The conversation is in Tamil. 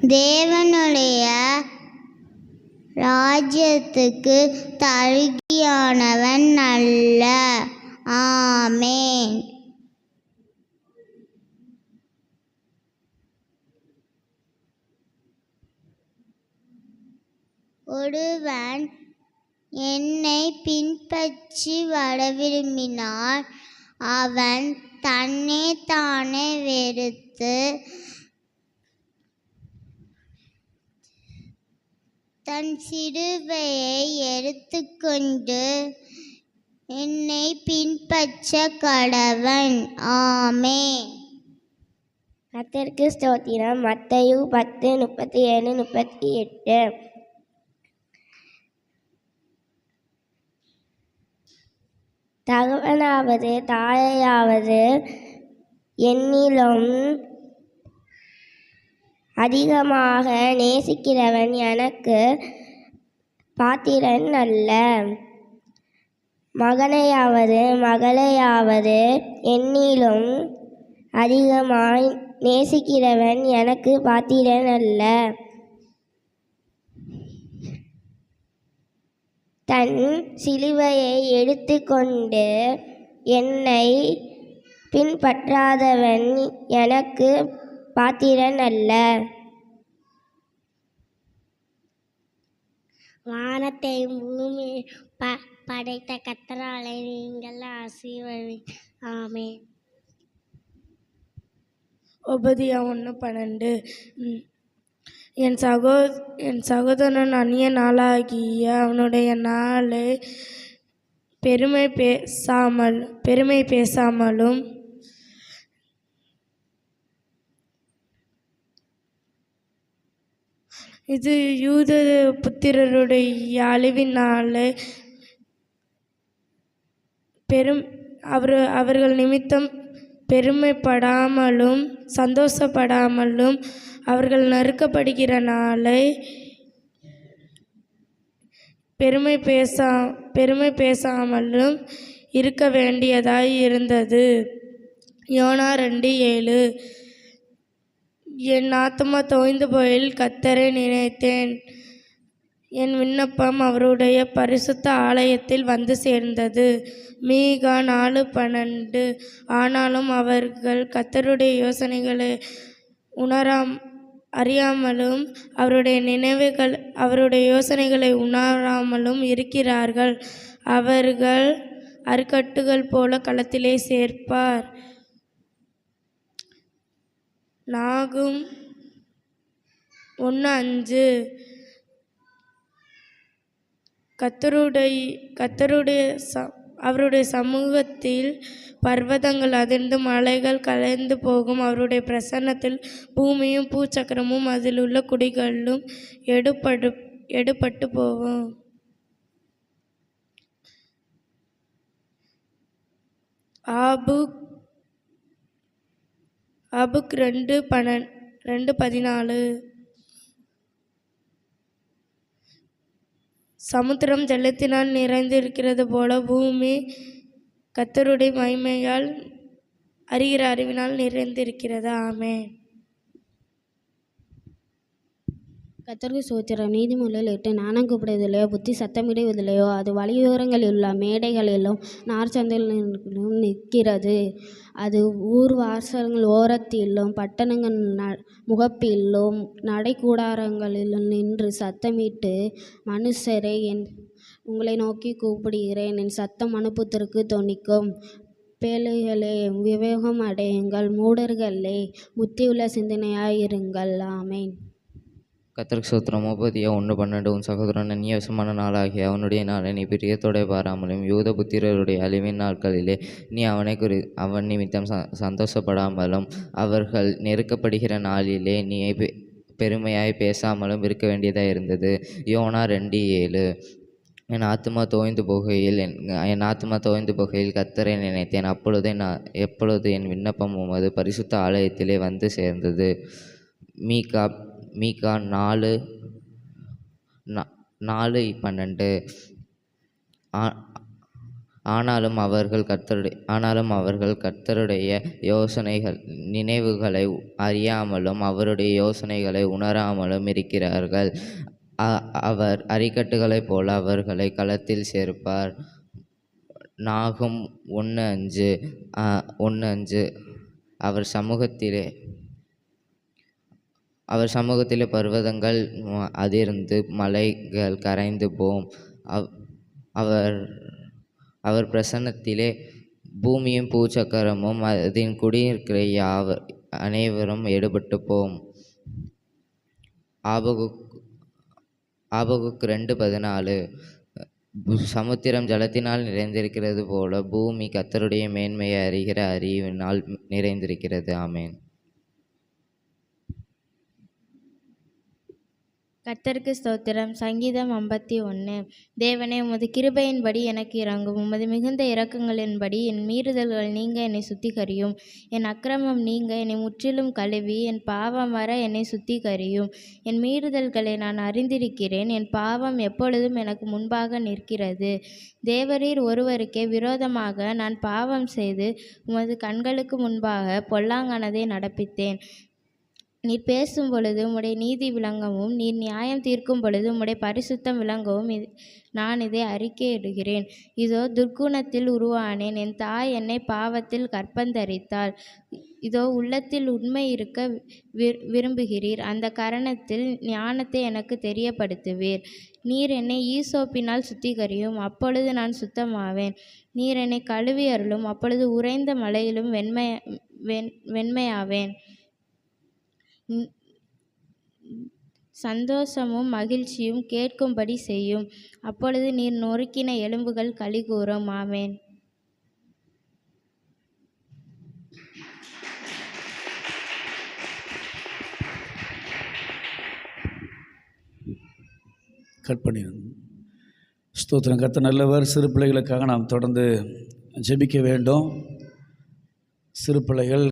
தேவனுடைய ராஜ்யத்துக்கு தழுகியானவன் அல்ல. ஆமேன். ஒருவன் என்னை பின்பற்றி வர விரும்பினால் அவன் தன்னை தானே வெறுத்து தன் சிறுவையை எடுத்துக்கொண்டு என்னை பின்பற்ற கடவன். ஆமே கத்திற்கு ஸ்தோத்திரம். மத்தையு பத்து முப்பத்தி ஏழு முப்பத்தி எட்டு தகவனாவது தாயையாவது என்னிலும் அதிகமாக நேசிக்கிறவன் எனக்கு பாத்திரன் அல்ல. மகனையாவது மகளையாவது என்னிலும் அதிகமாய் நேசிக்கிறவன் எனக்கு பாத்திரன் அல்ல. தன் சிலுவையை எடுத்துக்கொண்டு என்னை பின்பற்றாதவன் எனக்கு பாத்திரன் அல்ல. வானத்தை பூமி ப படைத்த கத்தராலை நீங்கள் ஆசீர்வதி ஆமே உபதியா ஒன்று பன்னெண்டு. என் சகோ என் சகோதரன் அந்நிய நாளாகிய அவனுடைய நாளை பெருமை பேசாமல் பெருமை பேசாமலும் இது யூத புத்திரருடைய அழிவினாலே பெரும் அவர் அவர்கள் நிமித்தம் பெருமைப்படாமலும் சந்தோஷப்படாமலும் அவர்கள் நறுக்கப்படுகிற நாளை பெருமை பேசா பெருமை பேசாமலும் இருக்க வேண்டியதாய் இருந்தது. யோனா ரெண்டு ஏழு. என் ஆத்மா தோய்ந்து போயில் கத்தரை நினைத்தேன். என் விண்ணப்பம் அவருடைய பரிசுத்த ஆலயத்தில் வந்து சேர்ந்தது. மீகா நாலு பன்னெண்டு. ஆனாலும் அவர்கள் கத்தருடைய யோசனைகளை உணராம் அறியாமலும் அவருடைய நினைவுகள் அவருடைய யோசனைகளை உணராமலும் இருக்கிறார்கள். அவர்கள் அருக்கட்டுகள் போல களத்திலே சேர்ப்பார். நாகும். ஒன்று அஞ்சு. கத்தருடைய கத்தருடைய ச அவருடைய சமூகத்தில் பர்வதங்கள் அதிர்ந்து மலைகள் கலைந்து போகும். அவருடைய பிரசன்னத்தில் பூமியும் பூச்சக்கரமும் அதில் உள்ள குடிகளும் எடுபடு எடுபட்டு போகும். ஆபுக் ஆபுக் ரெண்டு பன்னெண்டு ரெண்டு பதினாலு. சமுத்திரம் ஜலத்தினால் நிறைந்திருக்கிறது போல பூமி கத்தருடைய மகிமையால் அறிகிற அறிவினால் நிறைந்திருக்கிறது. ஆமே கத்தருக்கு சோத்திரம் நீதிமொழியில் எட்டு நாணம் கூப்பிடுவதில்லையோ? புத்தி சத்தமிடுவதில்லையோ? அது வழியோரங்களில் உள்ள மேடைகளிலும் நார்ச்சந்தைகளிலும் நிற்கிறது. அது ஊர் வாசல்கள் ஓரத்திலும் பட்டணங்கள் ந முகப்பிலும் நடைக்கூடாரங்களிலும் நின்று சத்தமிட்டு மனுஷரே என் உங்களை நோக்கி கூப்பிடுகிறேன். என் சத்தம் மனுப்புத்திற்கு தொனிக்கும். பேழைகளே விவேகம் அடையுங்கள். மூடர்களே புத்தியுள்ள சிந்தனையாயிருங்கள். ஆமேன். கத்தருக்கு சூத்திரம் முப்பதியா ஒன்று பன்னெண்டு உன் சகோதரன் அந்நியவசமான நாளாகிய அவனுடைய நாளை நீ பிரியத்தோட பாராமலும். யூத புத்திரருடைய அழிவின் நாட்களிலே நீ அவனை குறி அவன் நிமித்தம் ச சந்தோஷப்படாமலும் அவர்கள் நெருக்கப்படுகிற நாளிலே நீ பெ- பெருமையாய் பேசாமலும் இருக்க வேண்டியதாக இருந்தது. யோனா ரெண்டு ஏழு. என் ஆத்மா தோய்ந்து போகையில் என் என் ஆத்மா தோய்ந்து போகையில் கத்தரை நினைத்தேன். அப்பொழுதே நான் எப்பொழுது என் விண்ணப்பம் உமது பரிசுத்த ஆலயத்திலே வந்து சேர்ந்தது. மீகா மீகா நாலு நாலு பன்னெண்டு. ஆ- ஆனாலும் அவர்கள் கர்த்தருடைய ஆனாலும் அவர்கள் கர்த்தருடைய யோசனைகள் நினைவுகளை அறியாமலும் அவருடைய யோசனைகளை உணராமலும் இருக்கிறார்கள். அ- அவர் அரிக்கட்டுகளைப் போல அவர்களை களத்தில் சேர்ப்பார். நாகும் ஒன்று அஞ்சு ஒன்று அஞ்சு. அவர் சமூகத்திலே அவர் சமூகத்தில் பர்வதங்கள் அதிர்ந்து மலைகள் கரைந்து போம். அவ் அவர் அவர் பிரசன்னத்திலே பூமியும் பூச்சக்கரமும் அதன் குடியிருக்கிற யாவ அனைவரும் எடுபட்டு போம். ஆபகுக் ஆபகுக் ரெண்டு பதினாலு. சமுத்திரம் ஜலத்தினால் நிறைந்திருக்கிறது போல பூமி கத்தருடைய மேன்மையை அறிகிற அறிவினால் நிறைந்திருக்கிறது. ஆமேன். கர்த்தருக்கு ஸ்தோத்திரம். சங்கீதம் ஐம்பத்தி ஒன்று தேவனே உமது கிருபையின்படி எனக்கு இறங்கும். உமது மிகுந்த இரக்கங்களின்படி என் மீறுதல்கள் நீங்க என்னை சுத்திகரியும். என் அக்கிரமம் நீங்க என்னை முற்றிலும் கழுவி. என் பாவம் வர என்னை சுத்திகரியும். என் மீறுதல்களை நான் அறிந்திருக்கிறேன். என் பாவம் எப்பொழுதும் எனக்கு முன்பாக நிற்கிறது. தேவரீர் ஒருவருக்கே விரோதமாக நான் பாவம் செய்து உமது கண்களுக்கு முன்பாக பொல்லாங்கானதை நடப்பித்தேன். நீர் பேசும் பொழுது உம்முடைய நீதி விளங்கவும் நீர் நியாயம் தீர்க்கும் பொழுது உம்முடைய பரிசுத்தம் விளங்கவும் இது நான் இதை அறிக்கையிடுகிறேன். இதோ துர்க்குணத்தில் உருவானேன். என் தாய் என்னை பாவத்தில் கற்பந்தரித்தாள். இதோ உள்ளத்தில் உண்மை இருக்க விரும்புகிறீர். அந்த கரணத்தில் ஞானத்தை எனக்கு தெரியப்படுத்துவீர். நீர் என்னை ஈசோப்பினால் சுத்திகரியும். அப்பொழுது நான் சுத்தமாவேன். நீர் என்னை கழுவி அருளும். அப்பொழுது உறைந்த மலையிலும் வெண்மை வெண் வெண்மையாவேன். சந்தோஷமும் மகிழ்ச்சியும் கேட்கும்படி செய்யும். அப்பொழுது நீர் நொறுக்கின எலும்புகள் களிகூரும் ஆமேன். கட் பண்ணிடுங்க ஸ்தோத்திரம். கத்த நல்லவர். சிறு பிள்ளைகளுக்காக நாம் தொடர்ந்து ஜெபிக்க வேண்டும். சிறு பிள்ளைகள்